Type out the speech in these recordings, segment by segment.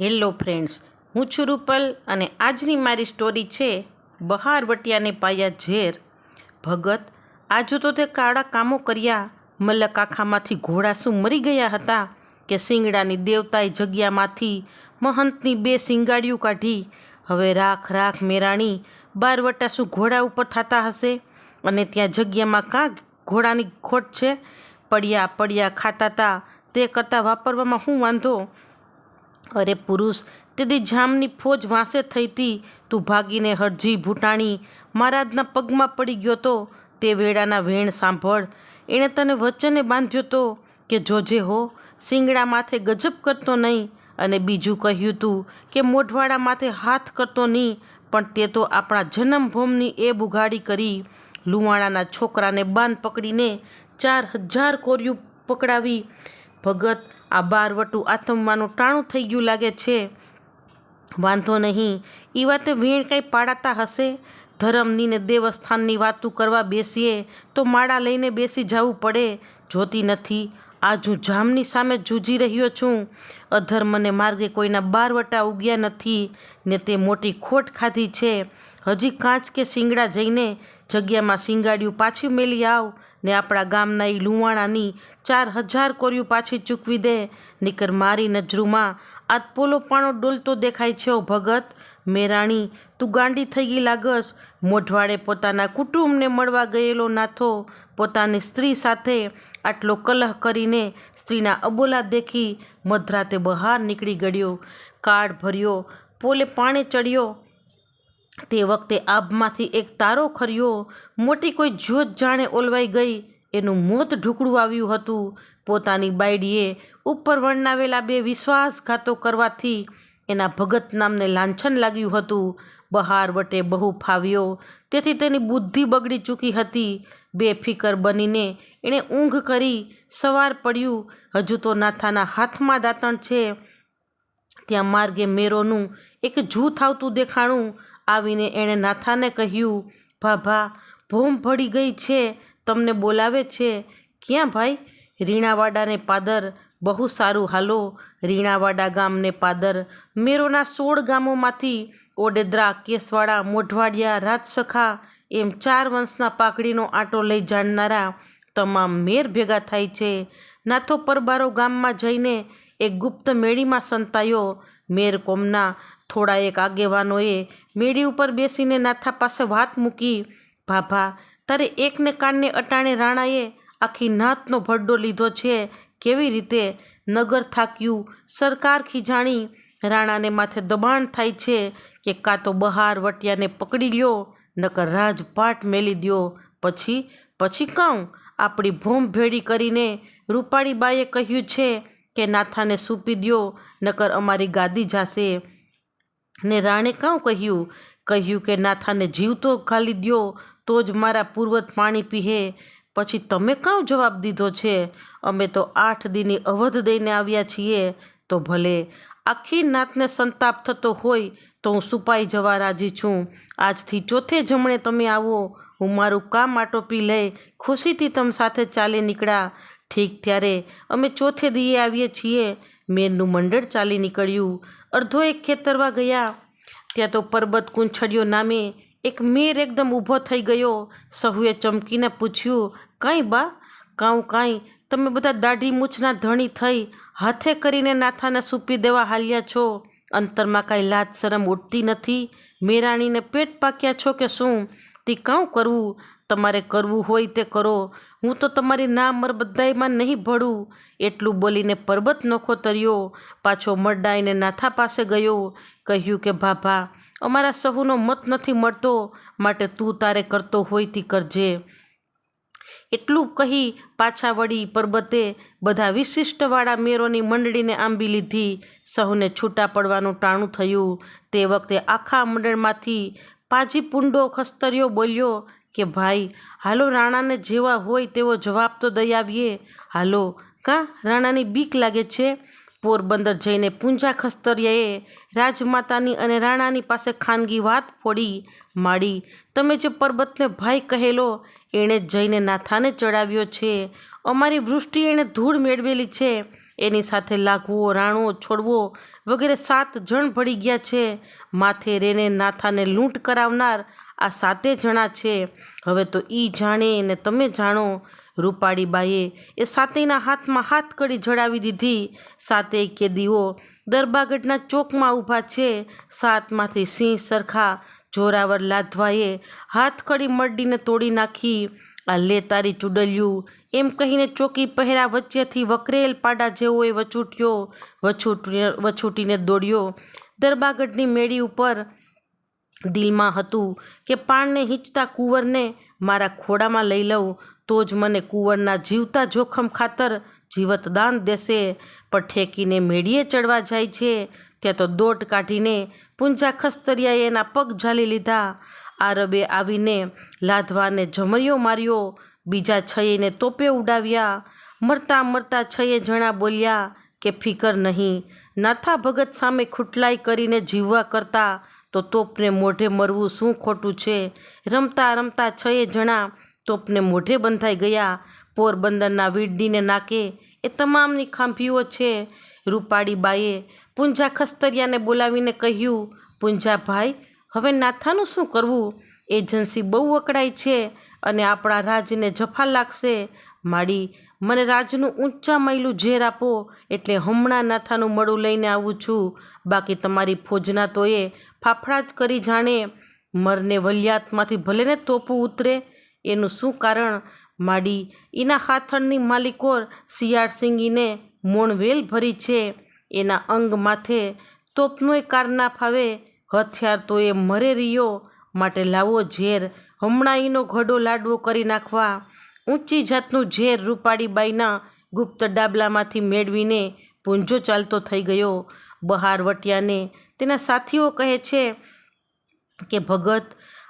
Hello friends, હું છું રૂપલ અને આજની મારી સ્ટોરી છે બહાર વટિયાને પાયા ઝેર. ભગત, આજુ તો તે કાળા કામો કર્યા, મલક આખામાંથી ઘોડા શું મરી ગયા હતા કે શિંગડાની દેવતાએ જગ્યામાંથી મહંતની બે શિંગાડીયું કાઢી. હવે રાખ રાખ મેરાણી બારવટા શું ઘોડા ઉપર થતા હશે અને ત્યાં જગ્યામાં કાં ઘોડાની ખોટ છે. પડ્યા પડ્યા ખાતા તા, તે કરતાં વાપરવામાં શું વાંધો? અરે પુરુષ તેથી જામની ફોજ વાંસે થઈ હતી તું ભાગીને હરજી ભૂટાણી. મહારાજના પગમાં પડી ગયો તો. તે વેળાના વેણ સાંભળ. એણે તને વચને બાંધ્યો તો કે જોજે હો, શિંગડા માથે ગજબ કરતો નહીં. અને બીજું કહ્યું તું કે મોઢવાડા માથે હાથ કરતો નહીં. પણ તે તો આપણા જન્મભૂમની એ બુગાડી કરી. લુવાણાના છોકરાને બાંધ પકડીને ચાર હજાર કોર્યું પકડાવી. ભગત આ બારવટું આથમવાનું ટાણું થઈ ગયું લાગે છે. વાંધો નહીં એ વાતે વીણ કાંઈ પાડાતા હશે? ધરમની ને દેવસ્થાનની વાતું કરવા બેસીએ તો માળા લઈને બેસી જવું પડે. જોતી નથી, આજ હું જામની સામે જૂજી રહ્યો છું. અધર્મને માર્ગે કોઈના બારવટા ઉગ્યા નથી ને તે મોટી ખોટ ખાધી છે. હજી કાંચ કે શિંગડા જઈને જગ્યામાં સિંગાડ્યું પાછી મેલી આવ ને આપણા ગામના એ લુવાણાની ચાર હજાર કોર્યું પાછી ચૂકવી દે. નીકર મારી નજરૂમાં આ પોલો પાણો ડોલતો દેખાય છે ભગત. મેરાણી, તું ગાંડી થઈ ગઈ લાગસ. મોઢવાડે પોતાના કુટુંબને મળવા ગયેલો નાથો. પોતાની સ્ત્રી સાથે આટલો કલહ કરીને સ્ત્રીના અબોલા દેખી મધરાતે બહાર નીકળી ગયો કાળ ભર્યો, પોલે પાણે ચડ્યો. તે વખતે આભમાંથી એક તારો ખર્યો મોટી કોઈ જ્યોત જાણે ઓલવાઈ ગઈ. એનું મોત ઢુકડું આવ્યું હતું. પોતાની બાયડીએ ઉપર વર્ણવેલા બે વિશ્વાસઘાતો કરવાથી એના ભગત નામને લાંછન લાગ્યું હતું. બહાર વટે બહુ ફાવ્યો. તેથી તેની બુદ્ધિ બગડી ચૂકી હતી. બેફિકર બનીને એણે ઊંઘ કરી. સવાર પડ્યું. હજુ તો નાથાના હાથમાં દાંતણ છે. ત્યાં માર્ગે મેરોનું એક જૂથ આવતું દેખાણું આવીને એણે નાથાને કહ્યું, ભાભા, ભોમ ભળી ગઈ છે, તમને બોલાવે છે? ક્યાં ભાઈ? રીણાવાડાને પાદર બહુ સારું હાલો. રીણાવાડા ગામને પાદર મેરોના સોળ ગામોમાંથી ઓડેદરા, કેસવાડા, મોઢવાડિયા, રાજસખા એમ ચાર વંશના પાકડીનો આંટો લઈ જાણનારા તમામ મેર ભેગા થાય છે. નાથો પરબારો ગામમાં જઈને એક ગુપ્ત મેળીમાં સંતાયો. મેર કોમના થોડા એક આગેવાનોએ મેળી ઉપર બેસીને નાથા પાસે વાત મૂકી, ભાભા, તારે એકને કાનને અટાણે રાણાએ આખી નાતનો ભડ્ડો લીધો છે. કેવી રીતે? નગર થાક્યું. સરકાર ખીજાણી. રાણાને માથે દબાણ થાય છે કે કાં તો બહાર વટિયાને પકડી લ્યો, નકર રાજપાટ મેલી દ્યો. પછી પછી કહું આપણી ભોમ ભેડી કરીને રૂપાળીબાએ કહ્યું છે કે નાથાને સૂપી દ્યો, નકર અમારી ગાદી જાશે. ને રાણે કાં કહ્યું? કહ્યું કે, નાથાને જીવતો ખાલી દ્યો, તો જ મારા પૂર્વજ પાણી પીહે. પછી તમે કાં જવાબ દીધો છે? અમે તો આઠ દીની અવધ દઈને આવ્યા છીએ. તો ભલે, આખી નાતને સંતાપ થતો હોય તો હું સુપાઈ જવા રાજી છું. આજથી ચોથે જમણે તમે આવો. હું મારું કામ આટોપી લઈ ખુશીથી તમ સાથે ચાલી નીકળ્યા. ઠીક ત્યારે અમે ચોથે દીએ આવીએ છીએ. મેનનું મંડળ ચાલી નીકળ્યું. અડધો એક ખેતરવા ગયા. ત્યાં તો પરબત કુંછડિયો નામે એક મેર એકદમ ઊભો થઈ ગયો. સહુએ ચમકીને પૂછ્યું, કાંઈ બા, કાઉં કાંઈ? તમે બધા દાઢી મૂછના ધણી થઈ હાથે કરીને નાથાને સૂપી દેવા હાલ્યા છો. અંતરમાં કાંઈ લાજ શરમ ઉઠતી નથી. મેરાણીને પેટ પાક્યા છો કે શું? તે કાં કરવું તમારે કરવું હોય તે કરો. હું તો તમારી ના મર બધાયમાં નહીં ભળું. એટલું બોલીને પરબત નોખો તર્યો. પાછો મરડાઈને નાથા પાસે ગયો. કહ્યું કે ભાભા અમારા સહુનો મત નથી મળતો. માટે તું તારે કરતો હોય તી કરજે. એટલું કહી પાછા વળી પર્વતે બધા વિશિષ્ટવાળા મેરોની મંડળીને આંબી લીધી. સહુને છૂટા પડવાનું ટાણું થયું. તે વખતે આખા મંડળમાંથી પાજી પુંડો ખસ્તર્યો બોલ્યો કે ભાઈ, હાલો રાણાને જેવા હોય તેવો જવાબ તો દઈ આવીએ. હાલો, કાં? રાણાની બીક લાગે છે? પોરબંદર જઈને પૂંજા ખસ્તરિયાએ રાજમાતાની અને રાણાની પાસે ખાનગી વાત ફોડી માડી. તમે જે પર્વતને ભાઈ કહેલો, એણે જઈને નાથાને ચડાવ્યો છે. અમારી વૃષ્ટિ એણે ધૂળ મેળવેલી છે. એની સાથે લાગવો રાણો છોડવો વગેરે સાત જણ ભળી ગયા છે. માથે રેને નાથાને લૂંટ કરાવનાર આ સાતે જણા છે. હવે તો ઈ જાણે ને તમે જાણો, રૂપાળીબાઈએ એ સાતેયના હાથમાં હાથ કડી જડાવી દીધી. સાતેય કેદીઓ દરબાગઢના ચોકમાં ઊભા છે. સાતમાંથી સિંહ સરખા જોરાવર લાધવાએ હાથ કડી મરડીને તોડી નાખી. આ લે તારી ચૂડલ્યું, એમ કહીને ચોકી પહેરા વચ્ચેથી વકરેલ પાડા જેવો એ વછૂટ્યો, વછૂટ, વછૂટીને દોડ્યો. દરબાગઢની મેળી ઉપર દિલમાં હતું કે પાણને હીંચતા કુંવરને મારા ખોડામાં લઈ લઉં, તો જ મને કુંવરના જીવતા જોખમ ખાતર જીવતદાન દેશે. પણ ઠેકીને મેળીએ ચડવા જાય છે, ત્યાં તો દોટ કાઢીને પૂંજા ખસ્તરિયાએ એના પગ ઝાલી લીધા. આરબે આવીને લાધવાને જમરિયો માર્યો, બીજા છયેને તોપે ઉડાવ્યા. મરતા મરતા છયે જણા બોલ્યા કે ફિકર નહીં, નાથા ભગત સામે ખૂટલાઈ કરીને જીવવા કરતાં તો તોપને મોઢે મરવું શું ખોટું છે? રમતા રમતા છયે જણા તોપને મોઢે બંધાઈ ગયા. પોરબંદરના વીડડીને નાકે એ તમામની ખાંભીઓ છે. રૂપાળીબાઈએ પૂંજા ખસ્તરિયાને બોલાવીને કહ્યું, પૂંજાભાઈ, હવે નાથાનું શું કરવું? એજન્સી બહુ વકડાઈ છે અને આપણા રાજને જફા લાગશે. માડી મને રાજનું ઊંચા મૈલું ઝેર આપો, એટલે હમણાં નાથાનું મળું લઈને આવું છું. બાકી તમારી ફોજના તો એ ફાફડા જ કરી જાણે મરને વલિયાતમાંથી ભલે ને તોપું ઉતરે. એનું શું કારણ? માડી એના હાથણની માલિકોર શિયાળસિંગીને મોણવેલ ભરી છે. એના અંગ માથે તોપનોય કાર ના ફાવે. હથિયાર તો એ મરે રહ્યો માટે લાવો ઝેર. હમણાં એનો ઘડો લાડવો કરી નાખવા. ઊંચી જાતનું ઝેર રૂપાળીબાઈના ગુપ્ત ડાબલામાંથી મેળવીને પૂંજો ચાલતો થઈ ગયો. બહાર વટ્યાને તેના સાથીઓ કહે છે કે, ભગત,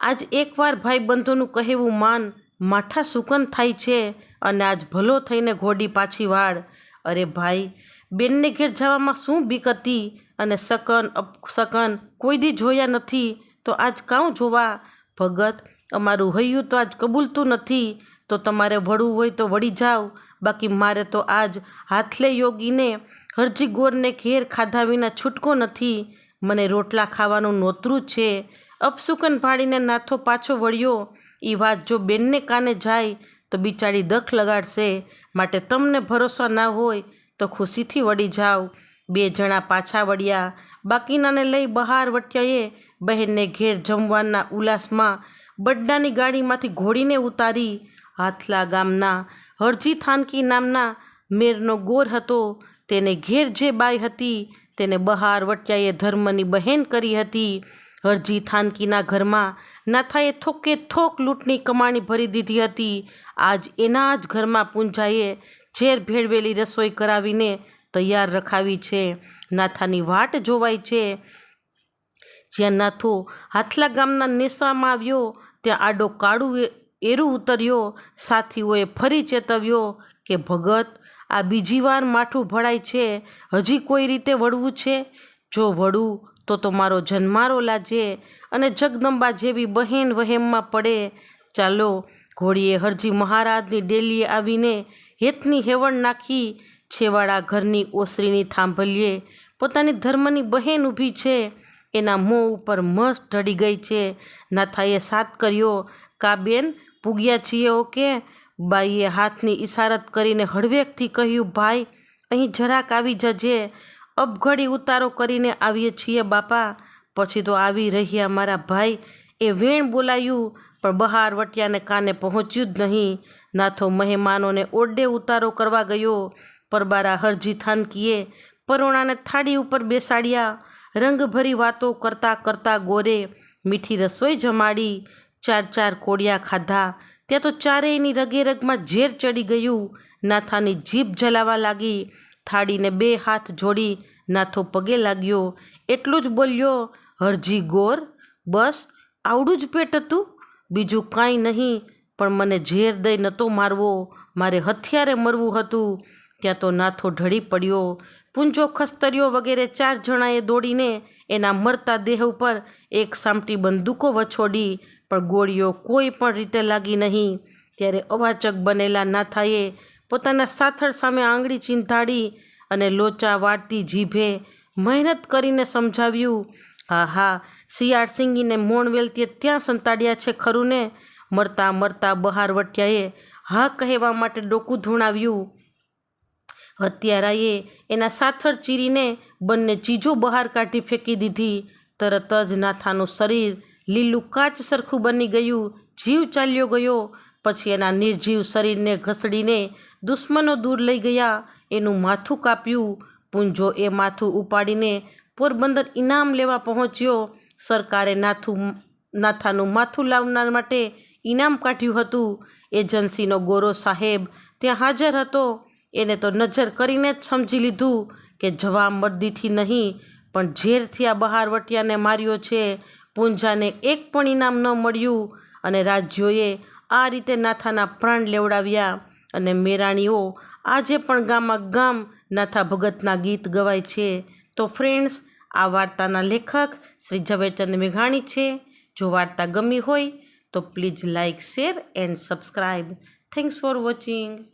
આજ એકવાર ભાઈબંધોનું કહેવું માન માઠા સુકન થાય છે અને આજ ભલો થઈને ઘોડી પાછી વાળ. અરે ભાઈ, બેનને ઘેર જવામાં શું બીક હતી અને સકન અપસકન કોઈ દી જોયા નથી તો આજ કાં જોવા? ભગત, અમારું હૈયું તો આજ કબૂલતું નથી તો તમારે વળવું હોય તો વળી જાઓ. બાકી મારે તો આજ હાથલે યોગીને હરજી ગોરને ઘેર ખાધા વિના છૂટકો નથી. મને રોટલા ખાવાનું નોતરું છે. અપસુકન ભાળીને નાથો પાછો વળ્યો. એ વાત જો બેનને કાને જાય તો બિચારી દખ લગાડશે. માટે તમને ભરોસો ના હોય તો ખુશીથી વળી જાઓ. બે જણા પાછા વળ્યા. બાકીનાને લઈ બહાર વટ્યાએ બહેનને ઘેર જમવાના ઉલ્લાસમાં બડ્ડાની ગાડીમાંથી ઘોડીને ઉતારી હાથલા ગામના, હરજી થાનકી નામના મેરનો ગોર હતો. તેને ઘેર જે બાઈ હતી, તેને બહાર વટિયાએ ધર્મની બહેન કરી હતી. હરજી થાનકીના ઘરમાં નાથાએ થોકે થોક લૂંટની કમાણી ભરી દીધી હતી. આજ એના જ ઘરમાં પૂંજાએ ઝેર ભેળવેલી રસોઈ કરાવીને તૈયાર રખાવી છે. નાથાની વાટ જોવાય છે. જ્યાં નાથો હાથલા ગામના નેસામાં આવ્યો, ત્યાં આડો કાળું એરું ઉતર્યો, સાથીઓએ ફરી ચેતવ્યો કે, ભગત, આ બીજી વાર માઠું ભળાય છે. હજી કોઈ રીતે વળવું છે? જો વળું, તો તો મારો જન્મારો લાજે અને જગદંબા જેવી બહેન વહેમમાં પડે. ચાલો, ઘોડીએ હરજી મહારાજની ડેલીએ આવીને હેતની હેવણ નાખી, છેવાડા ઘરની ઓસરીની થાંભલીએ પોતાની ધર્મની બહેન ઊભી છે. એના મોં ઉપર મસ ઢળી ગઈ છે. નાથાએ સાત કર્યો, કા બેન પૂગ્યા છીએ ઓકે? બાઈએ હાથની ઈશારત કરીને હળવેકથી કહ્યું, ભાઈ, અહીં જરાક આવી જજે. અબઘડી ઉતારો કરીને આવીએ છીએ, બાપા. પછી તો આવી રહ્યા મારા ભાઈ. એ વેણ બોલાયું, પણ બહાર વટિયાને કાને પહોંચ્યું જ નહીં. નાથો મહેમાનોને ઓરડે ઉતારો કરવા ગયો. પરબારા હરજી થાનકીએ પરોણાને થાળી ઉપર બેસાડ્યા. રંગભરી વાતો કરતાં કરતાં ગોરે મીઠી રસોઈ જમાડી. ચાર ચાર કોડિયા ખાધા. ત્યાં તો ચારેયની રગે રગમાં ઝેર ચડી ગયું. નાથાની જીભ જલાવા લાગી. થાળીને બે હાથ જોડી નાથો પગે લાગ્યો. એટલું જ બોલ્યો, હરજી ગોર, બસ, આવડું જ પેટ હતું. બીજું કાંઈ નહીં, પણ મને ઝેર દઈ નહોતો મારવો. મારે હથિયારે મરવું હતું. ત્યાં તો નાથો ઢળી પડ્યો. પૂંજો ખસ્તરીઓ વગેરે ચાર જણાએ દોડીને એના મરતા દેહ ઉપર એક સામટી બંદૂકો વછોડી પણ ગોળીઓ કોઈ પણ રીતે લાગી નહીં. ત્યારે અવાચક બનેલા નાથાએ પોતાના સાથળ સામે આંગળી ચીંધાડી અને લોચા વાળતી જીભે મહેનત કરીને સમજાવ્યું હા હા શિયાળ સિંગીને મોણ વેલતીએ ત્યાં સંતાડ્યા છે ખરું ને મરતા મરતા બહાર વટ્યાએ હા કહેવા માટે ડોકું ધૂણાવ્યું. હત્યારાએ એના સાથળ ચીરીને બંને ચીજો બહાર કાઢી ફેંકી દીધી. તરત જ નાથાનું શરીર લીલું કાચ સરખું બની ગયું, જીવ ચાલ્યો ગયો. પછી એના નિર્જીવ શરીરને ઘસડીને દુશ્મનો દૂર લઈ ગયા. એનું માથું કાપ્યું. પૂંજો એ માથું ઉપાડીને પોરબંદર ઇનામ લેવા પહોંચ્યો. સરકારે નાથું નાથાનું માથું લાવનાર માટે ઇનામ કાઢ્યું હતું. એજન્સીનો ગોરો સાહેબ ત્યાં હાજર હતો. એને તો નજર કરીને જ સમજી લીધું કે જવા મરદીથી નહીં, પણ ઝેરથી આ બહાર વટિયાને માર્યો છે. પૂંજાને એક પણ ઇનામ ન મળ્યું અને રાજ્યોએ આ રીતે નાથાના પ્રાણ લેવડાવ્યા અને મેરાણીઓ આજે પણ ગામમાં ગામ નાથા ભગતના ગીત ગવાય છે. તો ફ્રેન્ડ્સ આ વાર્તાના લેખક શ્રી ઝવેરચંદ મેઘાણી છે. જો વાર્તા ગમી હોય તો please like share and subscribe thanks for watching